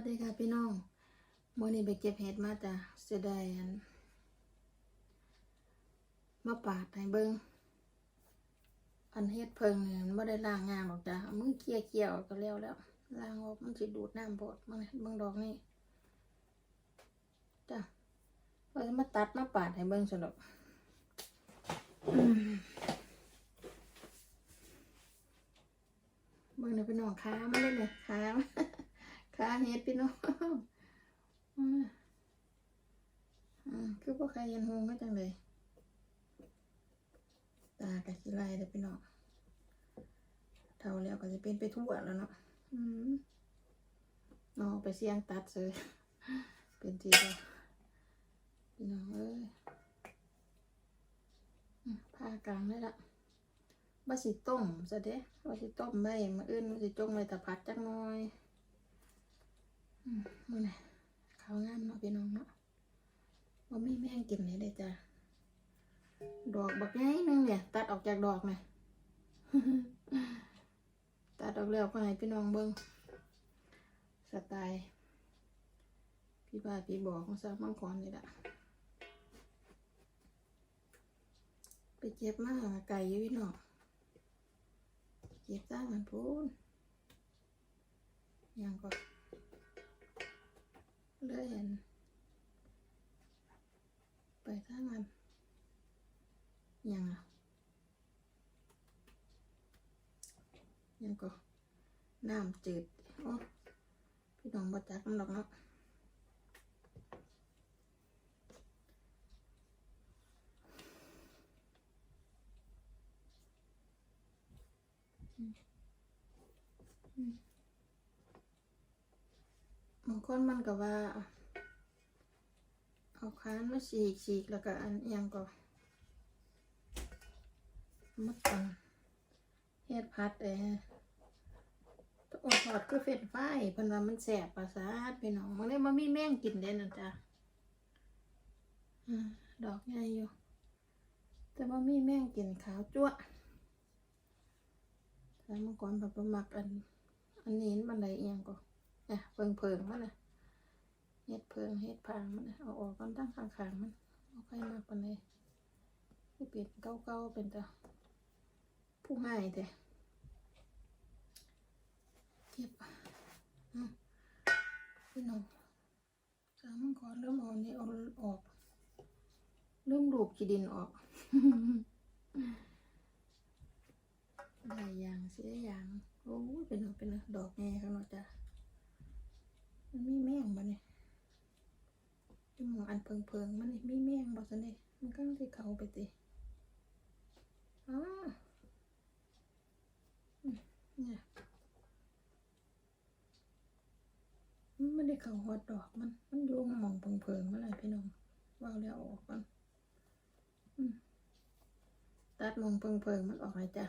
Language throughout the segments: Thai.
สดีค่ะพี่น้องมื่อนี้ไปเก็บเห็ดมาจ้ะเสียดายอันมาปาดให้เบิงอันเฮ็ดเพิงเนี่ยมันไม่ได้ล้างงานหรอกจ้ะเมือเกี่ยเกี่ยวก็แล้วแล้วล้างออกมันจะดูดน้ำโพดมันเบิ่งดอกนี่จ้ะเราจะมาตัดมาปาดให้เบิงสนุกเบิ่งเนี่ยพี่น้องขามันเลยเนี่ยขา ขาเฮ็ดพี่น้องคือพวกใครเห็นหงก็จังเลยตากะขี้ไล่เลยพี่น้องเท่าแล้วก็จะเป็นไปทั่วแล้วเนาะอืมนองไปเสียงตัดเลยเป็นทีเดียวพี่น้องเอ้ยผ้ากลางได้ละบาสิต้มซะเด้บาสิต้มไว้มาอื่นบาสิจงไว้แต่พัดจักหน่อย มื่อไหร่เขาวงามเนาะพี่น้องเนาะว่ามีแม่งกินเลยเด้จ้ะดอกบักไงนึงเนี่ยตัดออกจากดอกไหมตัดออกแล้วก็ให้พี่น้องเบิ้งสไตล์พี่บ้าพี่บอกของซามังกรนี่แหละไปเจ็บมากไก่อยู่พี่น้องเจ็บจ้ามันพูนยังก็ เลยเห็นไปทางนั้นยังอะยังก็น้ำจืดโอ้พี่น้องบ่จักมันดอกเนาะอืมอืม บางคนมันก็ว่า เอาค้านมาฉีกฉีกแล้วก็อันอิหยังก็มัดกันเฮ็ดพัดเอ้ต้องอดทอดคือเฟรนช์ฟเพิ่นว่ามันแสบประสาทพี่น้องมันเลยบ่มีแม่งกินเด้นั่นจ้ะอ่าดอกใหญ่อยู่ แต่ว่ามีแม่งกินขาวจั่วแต่เมื่อก่อนแบบประมักอัน อันนี้มันอะไดเอียงก็ อะเพิงเพิงมันนะเฮ็ดเพิงเฮ็ดพางมันนะเอาออกก่อนตั้งข้างๆมันเอาค่อยมากปานใดที่เป็นเก่าเป็นแต่ผู้ให้แต่เก็บพี่น้องสามมังกรเริ่มเออกนี่เอาออก เริ่มรูปขี้ดินออกได้ยางเสียยางโอ้เป็นเอาเป็นเอาดอกแง่ข้างนอกจ้ะ มันมีแม่งบ่เนี่ยที่หมองอันเพิงเพิงๆมันนี่มีแมงบอกสันนี่มันก็ที่เขาไปติอ๋ออืมเนี่ยมันไม่ได้เขาหอดดอกมัน มันอยู่หมองเพิงเพิงเมื่อไหรพี่น้องว่าวแล้วออกก่อนตัดมองเพิงเพิงมันออกเลยจ้ะ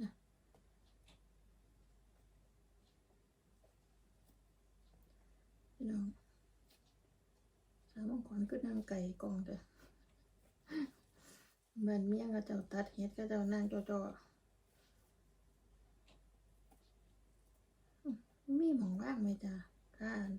นะ พี่น้องสามองขอนก็นั่งไก่กองเด้อบ้านเมียงก็เจ้าตัดเฮ็ดก็เจ้านั่งจอๆอื้อมีหมองว่างไหมจ้าข้าน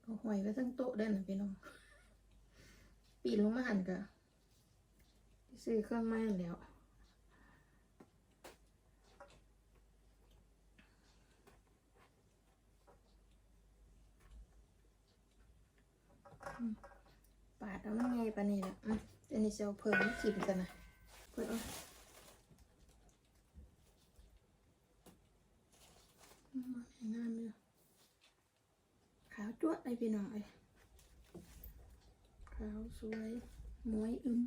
เอาหอยไว้ทั้งโต๊ะได้น่ะพี่น้อง ปีนลงมาหันกะซื้อเครื่องไม้แล้ว ปาดเอามันไงปานนี้ละอืมเดี๋ยวนี้จะเอาเพิ่มขีดกันนะเพิ่มเอาอืมงามเลยขาวจ้วดเลยพี่น้องเอ้ยขาวสวยหมวยอึม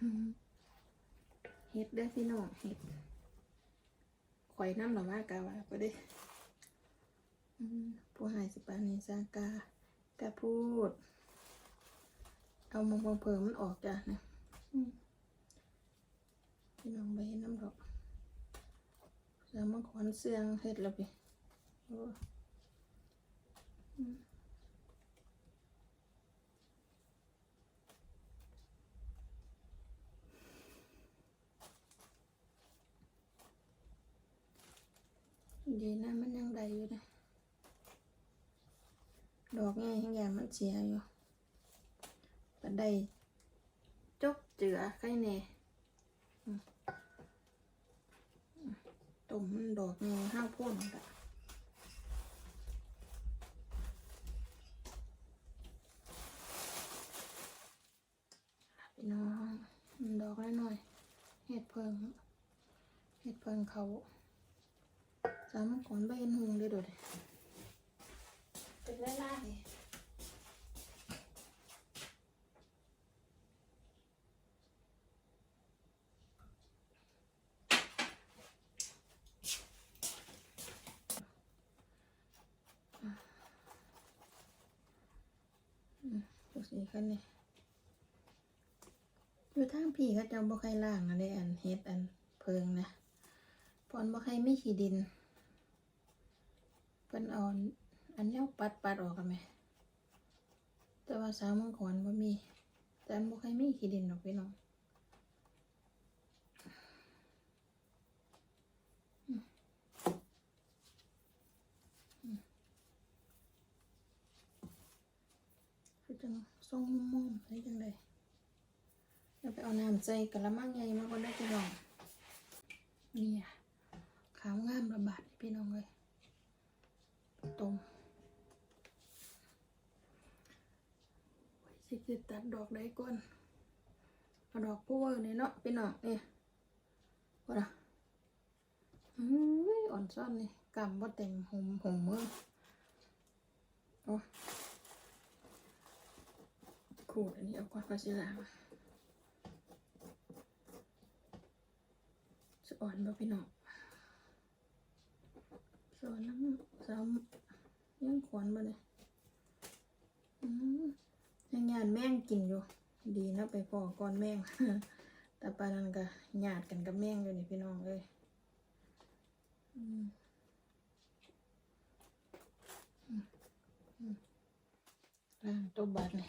อืมเห็ดเด้อพี่น้องเห็ดข่อยน้ำหน่อว่ากาวาก็ได้อืมผู้หายสิปานิสากา กาพูด เอามองเพิ่มมันออกจ้ะนะมพี่น้องไปเห็นน้ำดอกแล้วมาขอนเสียงเฮ็ดแล้วไปดีนะมันยังได้อยู่นะ ดอกไงยังอย่างมันเสียอยู่ปันได้จกเจือใครแน่อืมอืมต้มมันดอกไงห้าวพ่นกะพี่น้องมันดอกน้อยเห็ดเพิงเห็ดเพิงเขาสามก่อนไปเห็นหงได้โดด เป็นไล่ล่าเลยดูสิคันนี่อยู่ทางพี่เขาจะบ่ใครล่างอะไรอันเฮ็ดอันเพิงนะพอนบ่ใครไม่ขี้ดินเพิ่นเอา อันเนี้ยปัดปัดออกกันไหมแต่ว่าสาวมังกรบ่มี แต่อันบ่เคยมีขี้ดินหรอกพี่น้องอืมอืมคือจังทรงมุมๆได้จังไดเดี๋ยวไปเอาน้ำใส่กะละมังใหญ่มาก่อนได้พี่น้องนี่อะขาวงามระบาดพี่น้องเลยตรง สิจะตัดดอกได้ก่อนเอาดอกพูเวอร์นี่เนาะพี่น้องนี่ว่าละอุ้ยอ่อนซ่อนนี่กำว่าแต่งหมหมมือโอ้ขูดอันนี้เอาก่อนก็สิล้างสะอ่อนบ่พี่น้องสอนน้ำซ้ำยังขวนมาเลยอืม ยังงานแม่งกินอยู่ ดีนะไปพอก่อนแม่ง แต่ปานั้นก็หยาดกันกับแม่งอยู่นี่พี่น้องเลยอืมอืมอืมล้างตัวบาดนี่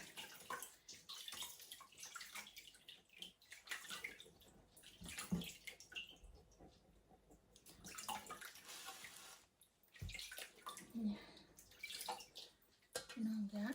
เนี่ยพี่น้องจ้า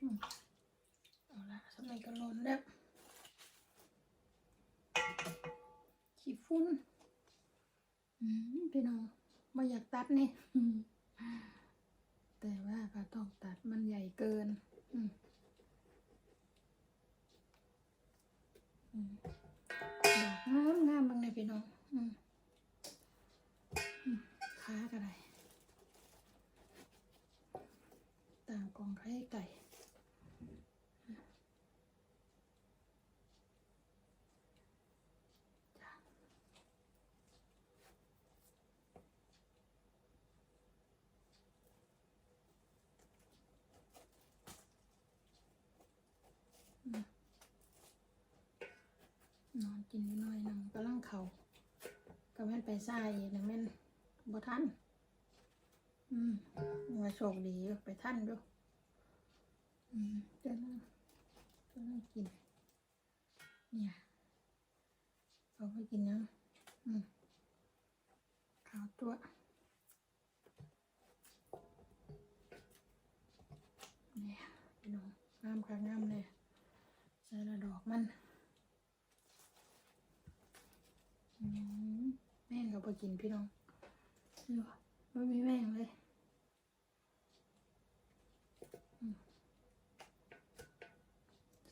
อืมเอาละสมัยก็ร้อนแล้วขี้ฟุ้น อืมพี่น้องไม่ อยากตัดนี่ แต่ว่าก็ต้องตัดมันใหญ่เกินดอกงามงามบางเลยพี่น้องอืมอืมขาก็ไรต่างกองไข่ไก่ นอนกินนิดหน่อยหนึงกำลังเขาก็แม่นไปซ่าอีกนะแม่นบ่ทันอืมว่าโชคดีไปทันอยู่อืมเจ้านั่งเจ้านั่งกิน เนี่ยเอาไปกินนะอืมขาวตัวเนี่ยพี่น้องงามค่ะงามเลยใส่ละดอกมัน อืมแม่งก็ไปกินพี่น้องนี่วะไม่มีแม่งเลยอืม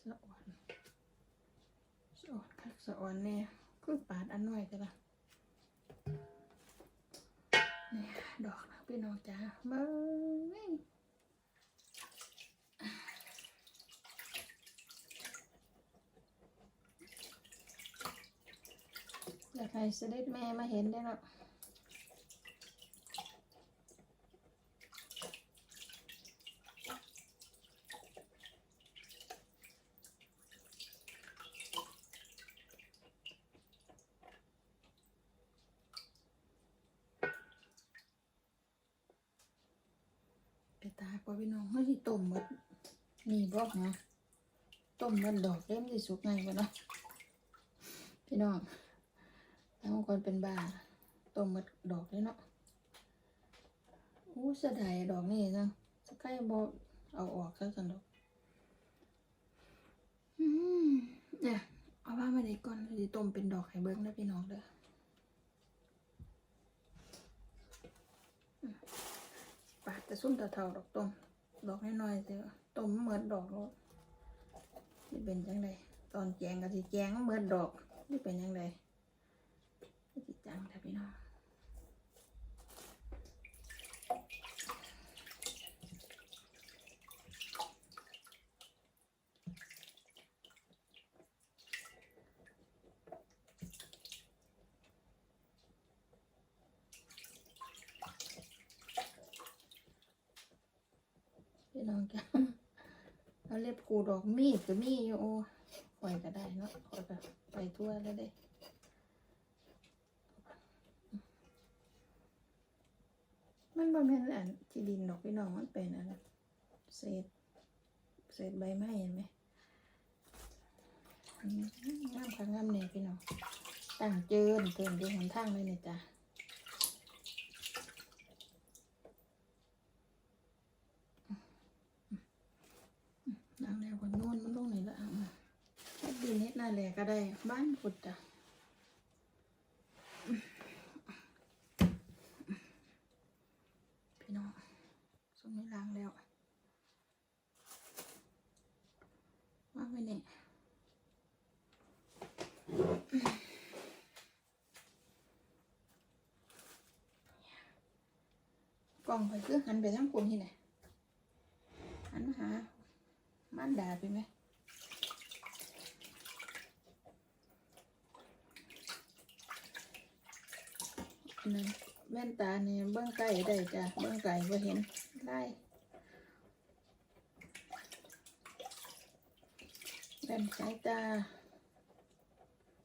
สะอ่อนสะอ่อนคักสะอ่อนเนี่ยคือปาดอันน้อยกันละเนี่ยดอกนะพี่น้องจ้าเบ้ย ใอ้เสด็จแม่มาเห็นได้แล้วไปตากว่าพี่น้องเขาที่ต้มมดมีบอกนะต้มมันดอกเล่มสิสุกไงวะเนาะพี่น้อง แล้วบางคนเป็นบ้าต้มหมดดอกเลยเนาะอู้เสียดายดอกนี่จังสกายบ่เอาออกซะกันดอกอืมเนี่ยเอาว่ามาได้ก่อนสิต้มเป็นดอกให้เบิ่งเด้พี่น้องเด้อปาดแต่ซุ่มเท่าๆดอกต้มดอกน้อยๆแต่ว่าต้มเหมือนดอกโลดนี่เป็นจังไดตอนแจงก็สิแจงเหมือนดอกนี่เป็นจังได สิจังค่ะพี่น้องพี่น้องจ้ะเอาเล็บกูดอกมีดก็มีอยู่โอ้ปล่อยก็ได้เนาะปล่อยก็ไปทั่วแล้วเด้ มันบ่แม่นอันที่ดินดอกพี่น้องมันเป็นอันเศษเศษใบไม้เห็นไหมงามค่ะงามเนี่ยพี่น้องตั้งเจินเตินอยู่หนทางเลยเนี่ยจ้ะน้ำแล้วก็นวลมันลงไหนละอะดินเฮ็ดหน้าแหลก็ได้บ้านขุดจ้ะ น้องส่งไม่ล้างแล้วว่างไว้เนี่ยกล่องไปคือหันไปทางคนที่ไหนหันมาหามันดาไปไหมอันนั้น แว่นตาเนี่ยเบื้องไกลได้จ้ะเบื้องไกลบ่เห็นได้แว่นสายตา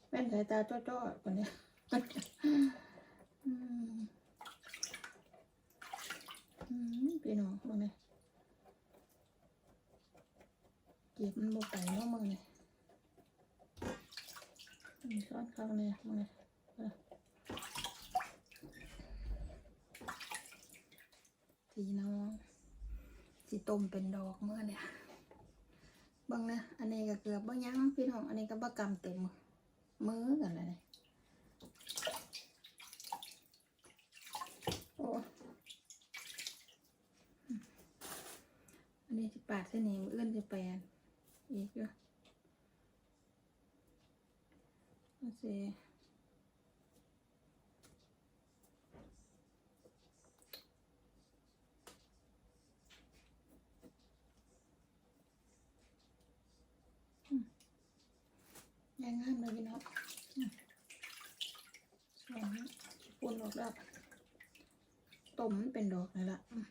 แว่นสายตาจ้อๆคนนี้ืมพี่น้องมึงเนี่ยเก็บมันบ่ไปเนาะมึงเนี่ยมีซ้อนเข้าเนี่ยมึงเนี่ยเออ สีน้องสีต้มเป็นดอกเมื่อเนี่ยบิ่งนะอันนี้ก็เกือบบ่ยังพี่น้องอันนี้ก็บ่กำเต็มมือกันเลยโอ้อันนี้จะปาดเส้นนี้มืออื่นจะแปลนอีกอยู่โอเคอืมยังงามเลยพี่น้องอืมสองปุ่นออกแล้วต้ มมันเป็นดอกเลยละอืม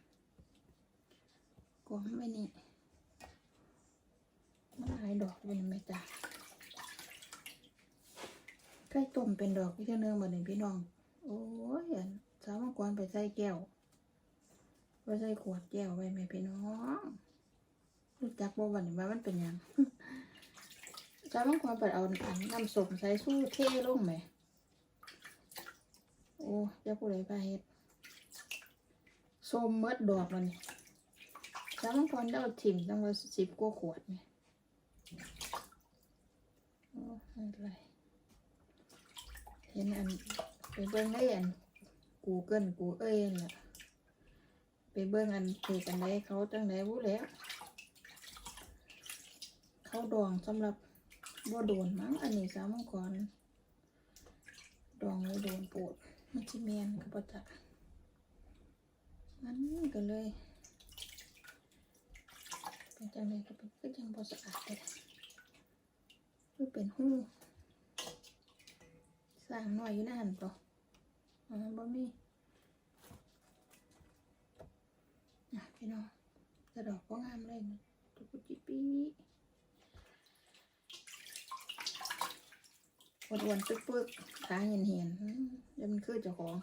กวางไว้นี่มันหลายดอกเป็นไหมจ๊ะไก่ต้มเป็นดอกพี่เท่านึงมาหนึ่งพี่น้อง โอ้ยสาวมังกรไปใส่แก้วไปใส่ขวดแก้วไว้แม่พี่น้องรู้จักบ่วันนี้ว่ามันเป็นยังสาวมังกรไปเอาอันน้ำสมใส่สู้เท่ลงไหมโอ้เจ้าผู้ใดพาเฮ็ด ส้มเมดดอกมันนี่สามคนได้เอาถิ่มตั้งว่าสิบกว่าขวดไหมโอ้ไม่ไรเห็นอันไปเบิ้งได้อันกูเกิลกูเอ้ยน่ะไปเบิ้งอันถูกอันไหนเขาจังไหนรู้แล้ว เขาดองสำหรับบ่โดนมั้งอันนี้สามก่อนดองแล้วโดนปวดมันจิเมียนกับปจัก มันก็เลยเป็นจังเลยก็เป็นก็ยังพอสะอาดเลยคือเป็นหู้สร้างหน่อยอยู่ในหันต่ออ๋อบ่มีอะพี่น้องแต่ดอกก็งามเลยนะตุกจิปีอ้วนๆปึ๊กๆขาเหียนๆอืมเดี๋ยวมันคือเจ้าของ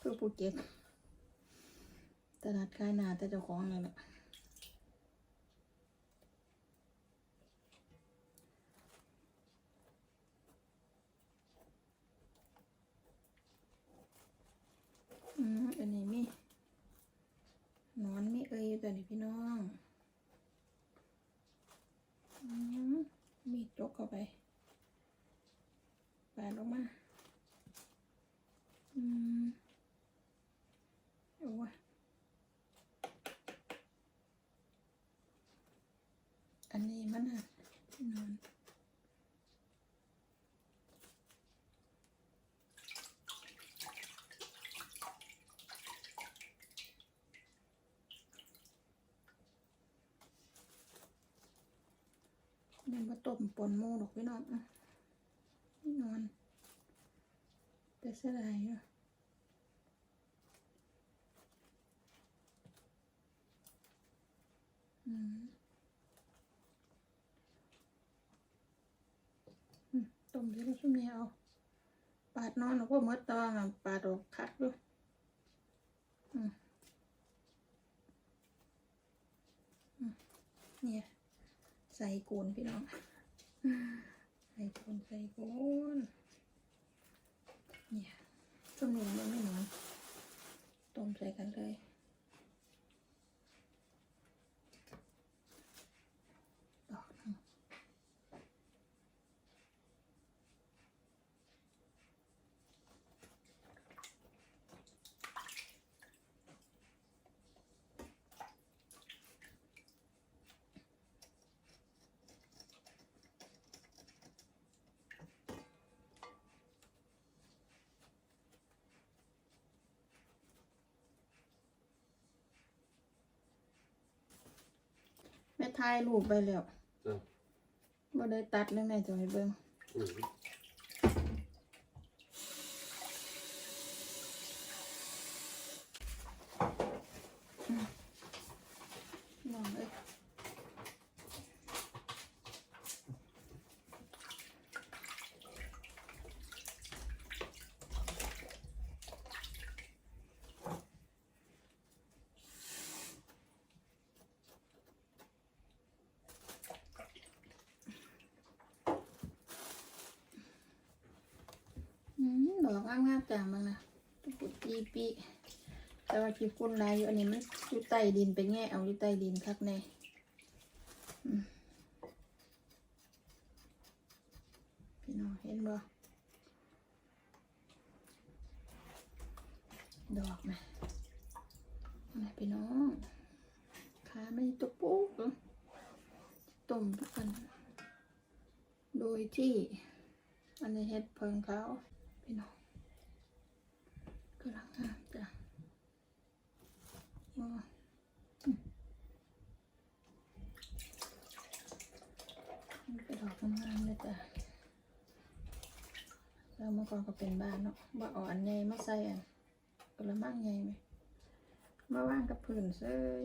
คือผู้เก็บ ตลาดขายหนาแต่เจ้าของเลยแหละอืมอันนี้มีหนอนมีเอ้ยอยู่ตัวนี้พี่น้องอืมมีดจกเข้าไปปาดออกมา อืมเอาวะอันนี้มันอะที่นอน ยังมาต้มปนหมูดอกพี่น้องอะนี่นอน แต่เสียดายอยู่อืมอืมต้มที่เราชุ่มเนียเอาปาดนอนแล้วก็มดตองอะปาดออกคักด้วยอืมอืมเนี่ย ใส่กูนพี่น้อง ใส่กูนใส่กูนเนี่ยต้มเหนียวยังไม่นอนต้มใส่กันเลย แม่ทายรูปไปแล้วอะบ่ได้ตัดเลยแม่จะให้เบิ่ง อืม น้องเอ้ยอืมดอก งามๆจังบ้างนะตุกุตีปีแต่ว่าขี้ฝุ่นลายอยู่อันนี้มันอยู่ใต้ดินไปแง่เอาอยู่ใต้ดินคักแน่พี่น้องเห็นบ่ดอกนะนะพี่น้องขาไม่ตุกปุ๊กเลยต้มทุกกันโดยที่อันนี้เห็ดเพิงเขาพี่น้อง กำลังงามจ้ะว้าวอืมมันเป็นดอกงามๆเลยจ้ะแล้วเมื่อก่อนก็เป็นบ้านเนาะบ่เอาอันใหญ่มาใส่อันกระมังใหญ่ไหมมาว่างกับผืนเซย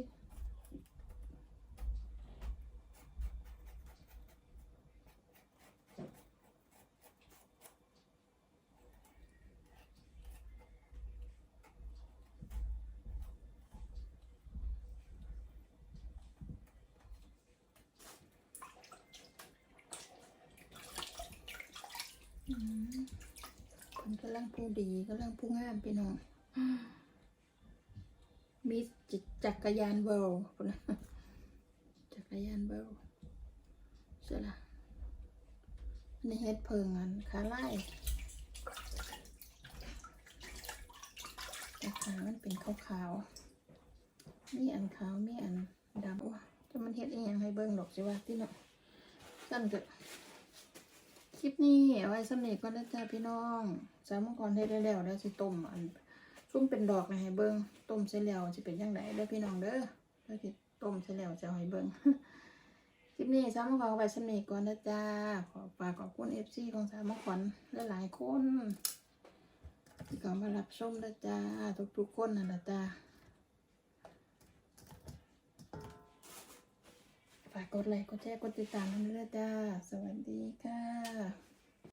คนกำลังผู้ดีกำลังผู้งามพี่น้องมีจิจักรยานเบลคนนะจักรยานเบลเสร็จละอันนี่เฮ็ดเพิงอันขาไล่แต่ขามันเป็นขาวๆมีอันขาวมีอันดำว่ะจะมันเฮ็ดเองให้เบิ่งดอกสิว่าที่เนาะสั้นเถอะ คลิปนี้เอาไว้สำเนีก่อนนะจ๊ะพี่น้องสามก่อนเฮ็ดได้แล้วแล้วสิต้มอันซุ่มเป็นดอกนะให้เบิ้งต้มเสร็จแล้วจะเป็นยังไงเด้อพี่น้องเด้อแล้วที่ต้มเสร็จแล้วจะเอาให้เบิ้งคลิปนี้สามขอไว้สำเนีก่อนนะจ้าขอฝากขอบคุณเอฟซีของสามขวัญหลายๆคนที่เขามารับชมนะจ้าทุกๆคนนะนะจ้า ฝากกดไลค์กดแชร์กดติดตามกันด้วยจ้า สวัสดีค่ะ